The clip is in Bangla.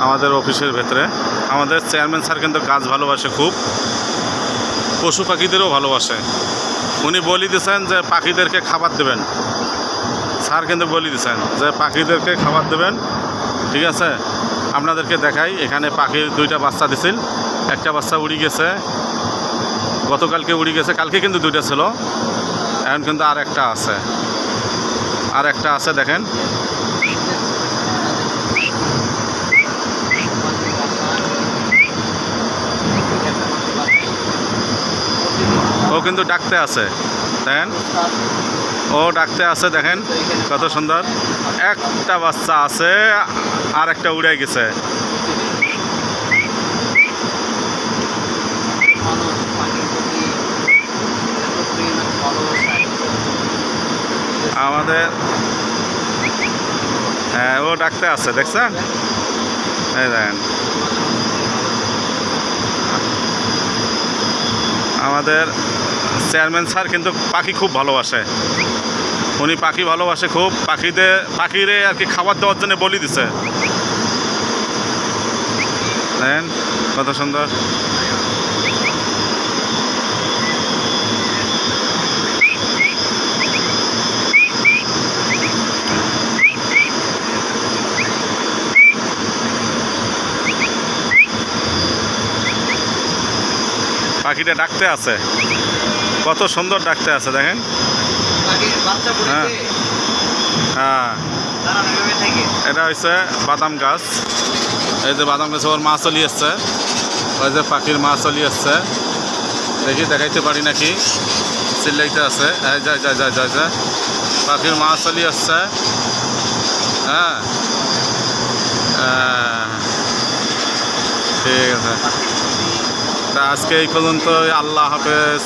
আমাদের অফিসের ভেতরে। আমাদের চেয়ারম্যান স্যার কিন্তু গাছ ভালোবাসে খুব। পশু পাখিদেরও ভালোবাসে। উনি বলি দিয়েছেন যে পাখিদেরকে খাবার দেবেন। স্যার কিন্তু বলি দিয়েছেন যে পাখিদেরকে খাবার দেবেন। ঠিক আছে? আপনাদেরকে দেখাই, এখানে পাখির দুইটা বাচ্চা দিছিল। একটা বাচ্চা উড়ি গেছে। গতকালকে উড়ি গেছে, কালকে কিন্তু দুইটা ছিল। এখন কিন্তু আর একটা আছে। আর একটা আছে, দেখেন। ও কিন্তু ডাকতে আছে, দেখেন। ও ডাকতে আছে, দেখেন, কত সুন্দর। একটা বাচ্চা আছে আর একটা উড়ে গেছে। আমাদের হ্যাঁ ও ডাকতে আছে, দেখছেন? এই দেখেন। আমাদের চেয়ারম্যান স্যার কিন্তু পাখি খুব ভালোবাসে। উনি পাখি ভালোবাসে খুব। পাখিদের পাখিরে আর কি খাবার দেওয়ার জন্য বলি দিছে। কত সুন্দর। পাখিটা ডাকতে আছে। কত সুন্দর ডাকতে আছে, দেখেন। হ্যাঁ। হ্যাঁ। এটা হচ্ছে বাদাম গাছ। এই যে বাদাম গাছে ওর মা চলি আসছে। ওই যে পাখির মা চলি আসছে। দেখি, দেখাইতে পারি নাকি? চিল্লাইতে আছে। এই যায় যায় যায় যায় যায় পাখির মা চলি আসছে। হ্যাঁ। ঠিক আছে। তা আজকে এই পর্যন্ত আল্লাহ হাফেজ।